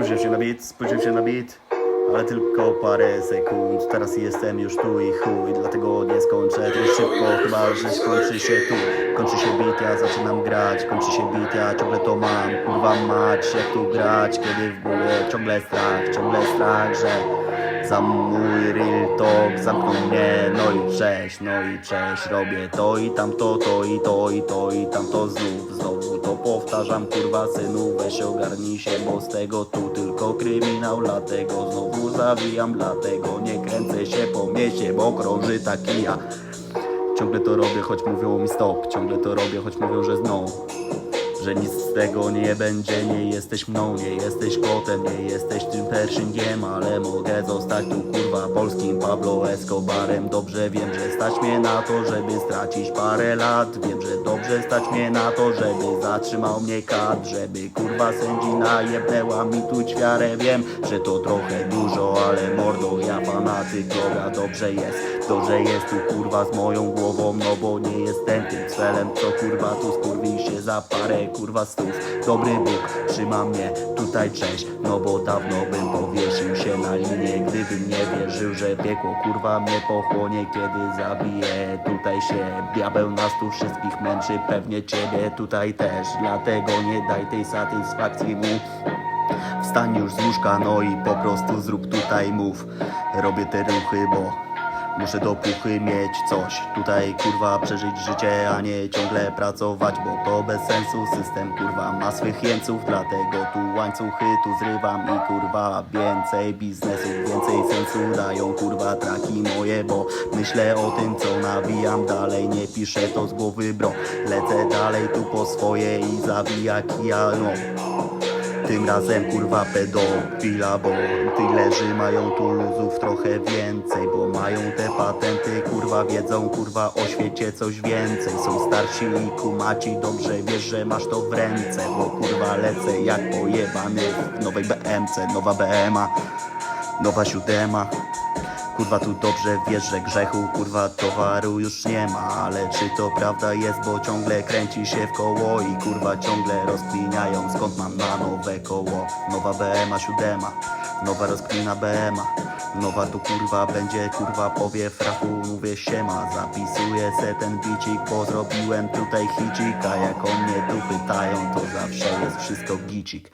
Spojrzałem się na bit, spojrzałem się na bit. Ale tylko parę sekund Teraz jestem już tu i chuj Dlatego nie skończę tak szybko Chyba, że skończy się tu. Kończy się beat, ja zaczynam grać Kończy się beat, ja ciągle to mam Kurwa mać, jak tu grać Kiedy w głowie ciągle strach Ciągle strach, że za mój real talk zamkną mnie. No i cześć, no i cześć Robię to i tamto, to i to i to i tamto znów Znowu to powtarzam, kurwa synu Weź ogarnij się, bo z tego tu tylko kryminał. Dlatego znowu zawijam, dlatego nie kręcę się po mieście Bo krąży taki ja. Ciągle to robię, choć mówią mi stop. Ciągle to robię, choć mówią, że znowu że nic z tego nie będzie, nie jesteś mną, nie jesteś kotem, nie jesteś tym Pershingiem, ale mogę zostać tu kurwa polskim Pablo Escobarem. Dobrze wiem, że stać mnie na to, żeby stracić parę lat. Wiem, że dobrze stać mnie na to, żeby zatrzymał mnie kat, żeby kurwa sędzina jebnęła mi tu ćwiarę. Wiem, że to trochę dużo, ale mordo, ja fanatyk droga, dobrze jest, dobrze jest tu kurwa z moją głową, no bo nie jestem tym celem, co kurwa tu skurwi się za parę kurwa stów. Dobry Bóg trzyma mnie tutaj cześć, no bo dawno bym powiesił się na linię, gdybym nie wierzył, że piekło kurwa mnie pochłonie, kiedy zabiję tutaj się. Diabeł nas tu wszystkich męczy, pewnie ciebie tutaj też, dlatego nie daj tej satysfakcji mu. Wstań już z łóżka, no i po prostu zrób tutaj mów. Robię te ruchy, bo muszę do puchy mieć coś. Tutaj kurwa przeżyć życie, a nie ciągle pracować, bo to bez sensu. System kurwa ma swych jeńców, dlatego tu łańcuchy tu zrywam i kurwa więcej biznesu, więcej sensu dają kurwa traki moje, bo myślę o tym, co nawijam dalej. Nie piszę to z głowy, bro. Lecę dalej tu po swoje i zabija kija, no. Tym razem kurwa pedofila, bo tylerzy mają tu luzów trochę więcej Bo mają te patenty, kurwa wiedzą kurwa o świecie coś więcej. Są starsi i kumaci, dobrze wiesz, że masz to w ręce Bo kurwa lecę jak pojebany w nowej BMC, nowa BMA Nowa siódema Kurwa tu dobrze wiesz, że grzechu kurwa towaru już nie ma. Ale czy to prawda jest, bo ciągle kręci się w koło I kurwa ciągle rozkminiają skąd mam na nowe koło? Nowa BMA siódema, nowa rozkmina BMA Nowa tu kurwa będzie, kurwa powie frachu, mówię siema Zapisuję se ten bicik, bo zrobiłem tutaj hicik A jak o mnie tu pytają, to zawsze jest wszystko gicik